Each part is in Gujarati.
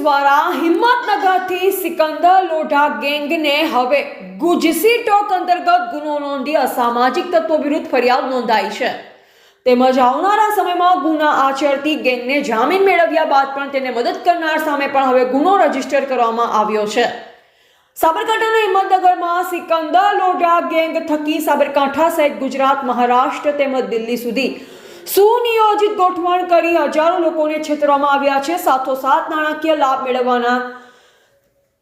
દ્વારા હિંમતનગરથી સિકંદર લોઢા ગેંગને હવે ગુજસી ટોક અંતર્ગત ગુનો નોંધી અસામાજિક તત્વો વિરુદ્ધ ફરિયાદ નોંધાઈ છે. તેમજ આવનારા સમયમાં ગુના આચરતી ગેંગને જામીન મેળવ્યા બાદ પણ તેને મદદ કરનાર સામે પણ હવે ગુનો રજિસ્ટર કરવામાં આવ્યો છે. સાબરકાંઠાના હિંમતનગરમાં સિકંદર લોઢા ગેંગ થકી સાબરકાંઠા સહિત ગુજરાત, મહારાષ્ટ્ર તેમજ દિલ્હી સુધી સુનિયોજિત ગોઠવણ કરી હજારો લોકોને છેતરવામાં આવ્યા છે. સાથોસાથ નાણાકીય લાભ મેળવવાના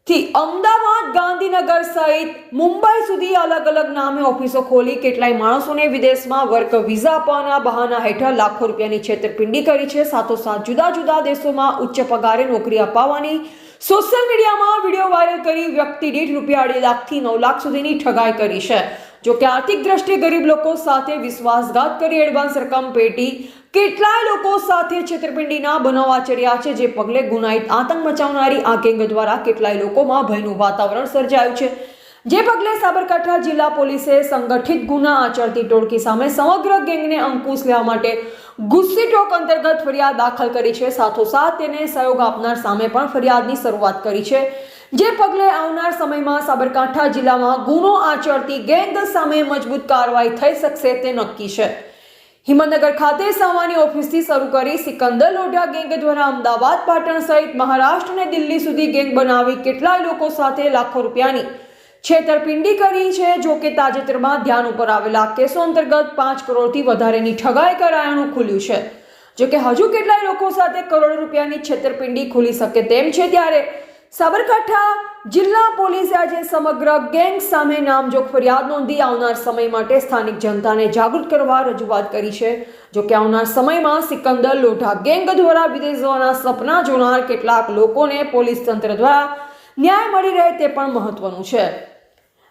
થી અમદાવાદ, ગાંધીનગર સહિત મુંબઈ સુધી અલગ અલગ નામે ઓફિસો ખોલી. કેટલાય માણસોને વિદેશમાં વર્ક વિઝા આપવાના બહાના હેઠળ લાખો રૂપિયાની છેતરપિંડી કરી છે. સાથોસાથ જુદા જુદા દેશોમાં ઉચ્ચ પગારે નોકરી અપાવવાની સોશિયલ મીડિયામાં વીડિયો વાયરલ કરી વ્યક્તિ દીઠ રૂપિયા અઢી લાખથી નવ લાખ સુધીની ઠગાઈ કરી છે. જો કે આર્થિક દ્રષ્ટિએ ગરીબ લોકો સાથે વિશ્વાસઘાત કરી એડવાન્સ રકમ પેટી કેટલાય લોકો સાથે છેતરપિંડીના બનાવ આચર્યા છે, જે પગલે ગુનાહિત આતંક મચાવનારી આ ગેંગ દ્વારા કેટલાય લોકોમાં ભયનું વાતાવરણ સર્જાયું છે. જે પગલે સાબરકાંઠા જિલ્લા પોલીસે સંગઠિત ગુના આચરતી ટોળકી સામે સમગ્ર ગેંગને અંકુશ લેવા માટે ગુસ્સી ટોક અંતર્ગત ફરિયાદ દાખલ કરી છે. સાથોસાથ તેને સહયોગ આપનાર સામે પણ ફરિયાદની શરૂઆત કરી છે. જે પગલે આવનાર સમયમાં સાબરકાંઠા જિલ્લામાં ગુનો આચરતી ગેંગ સામે મજબૂત કાર્યવાહી થઈ શકશે તે નક્કી છે. હિંમતનગર ખાતે સામાન્ય ઓફિસથી શરૂ કરી સિકંદર લોઢા ગેંગ દ્વારા અમદાવાદ, પાટણ સહિત મહારાષ્ટ્ર અને દિલ્હી સુધી ગેંગ બનાવી કેટલાય લોકો સાથે લાખો રૂપિયાની છેતરપિંડી કરી છે. જો કે તાજેતરમાં ધ્યાન ઉપર આવેલા કેસો અંતર્ગત પાંચ કરોડથી વધારેની ઠગાઈ કરાયાનું ખુલ્યું છે. જો કે હજુ કેટલાય લોકો સાથે કરોડો રૂપિયાની છેતરપિંડી ખુલી શકે તેમ છે ત્યારે સાબરકાંઠા જિલ્લા પોલીસે આજે સમગ્ર ગેંગ સામે નામજોગ ફરિયાદ નોંધી આવનાર સમય માટે સ્થાનિક જનતાને જાગૃત કરવા રજૂઆત કરી છે. જો કે આવનાર સમયમાં સિકંદર લોઢા ગેંગ દ્વારા વિદેશ જવાના સપના જોનાર કેટલાક લોકોને પોલીસ તંત્ર દ્વારા ન્યાય મળી રહે તે પણ મહત્વનું છે.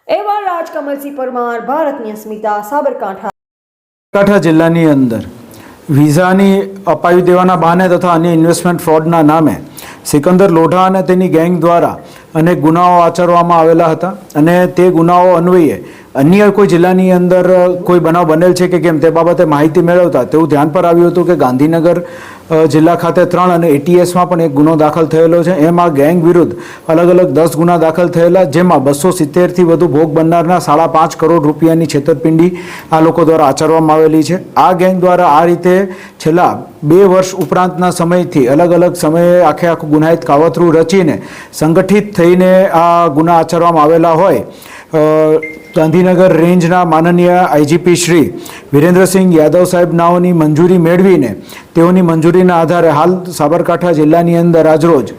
એવા રાજકમલસિંહ પરમાર ભારતની અસ્મિતા સાબરકાંઠા. સાબરકાંઠા જિલ્લાની અંદર વિઝાની અપાવી દેવાના બહાને તથા અન્ય ઇન્વેસ્ટમેન્ટ ફ્રોડના નામે સિકંદર લોઢા અને તેની ગેંગ દ્વારા અનેક ગુનાઓ આચરવામાં આવેલા હતા અને તે ગુનાઓ અન્વયે અન્ય કોઈ જિલ્લાની અંદર કોઈ બનાવ બનેલ છે કે કેમ તે બાબતે માહિતી મેળવતા તેવું ધ્યાન પર આવ્યું હતું કે ગાંધીનગર જિલ્લા ખાતે ત્રણ અને એટીએસમાં પણ એક ગુનો દાખલ થયેલો છે. એમાં ગેંગ વિરુદ્ધ અલગ અલગ દસ ગુના દાખલ થયેલા, જેમાં બસો સિત્તેરથી વધુ ભોગ બનનારના સાડા પાંચ કરોડ રૂપિયાની છેતરપિંડી આ લોકો દ્વારા આચરવામાં આવેલી છે. આ ગેંગ દ્વારા આ રીતે છેલ્લા બે વર્ષ ઉપરાંતના સમયથી અલગ અલગ સમયે આખે આખું ગુનાહિત કાવતરું રચીને સંગઠિત થઈને આ ગુના આચરવામાં આવેલા હોય. ગાંધીનગર રેન્જના માનનીય આઈજીપી શ્રી વિરેન્દ્રસિંહ યાદવ સાહેબ નાઓની મંજૂરી મેળવીને તેઓની મંજૂરીના આધારે હાલ સાબરકાંઠા જિલ્લાની અંદર આજરોજ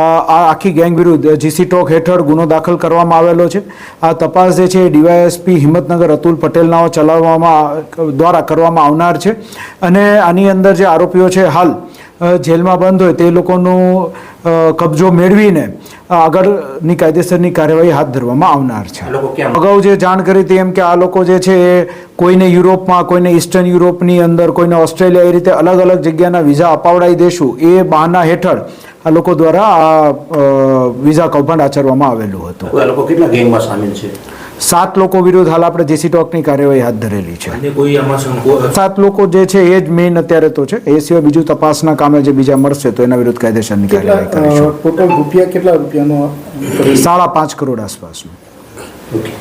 આ આખી ગેંગ વિરુદ્ધ જીસી ટોક હેઠળ ગુનો દાખલ કરવામાં આવેલો છે. આ તપાસ જે છે એ ડીવાયએસપી હિંમતનગર અતુલ પટેલનાઓ ચલાવવામાં, દ્વારા કરવામાં આવનાર છે. અને આની અંદર જે આરોપીઓ છે હાલ જેલમાં બંધ હોય તે લોકોનું કબજો મેળવીને આગળની કાયદેસરની કાર્યવાહી હાથ ધરવામાં આવનાર છે. અગાઉ જે જાણ કરી હતી એમ કે આ લોકો જે છે એ કોઈને યુરોપમાં કોઈને ઇસ્ટર્ન યુરોપની અંદર કોઈને ઓસ્ટ્રેલિયા એ રીતે અલગ અલગ જગ્યાના વિઝા અપાવડાવી દેશું એ બહાના હેઠળ આ લોકો દ્વારા આ વિઝા કૌભાંડ આચરવામાં આવેલું હતું. કેટલા ગેંગમાં સામેલ છે? સાત લોકો વિરુદ્ધ હાલ આપણે જેસી ટોકની કાર્યવાહી હાથ ધરેલી છે. અને કોઈ આમાં શંકો સાત લોકો જે છે એ જ મેઇન અત્યારે તો છે. એ સિવાય બીજું તપાસના કામે જે બીજા મળશે તો એના વિરુદ્ધ કાયદેસરની કાર્યવાહી કરીશું ટોટલ રૂપિયા કેટલા રૂપિયાનો સાડા પાંચ કરોડ આસપાસનું. ઓકે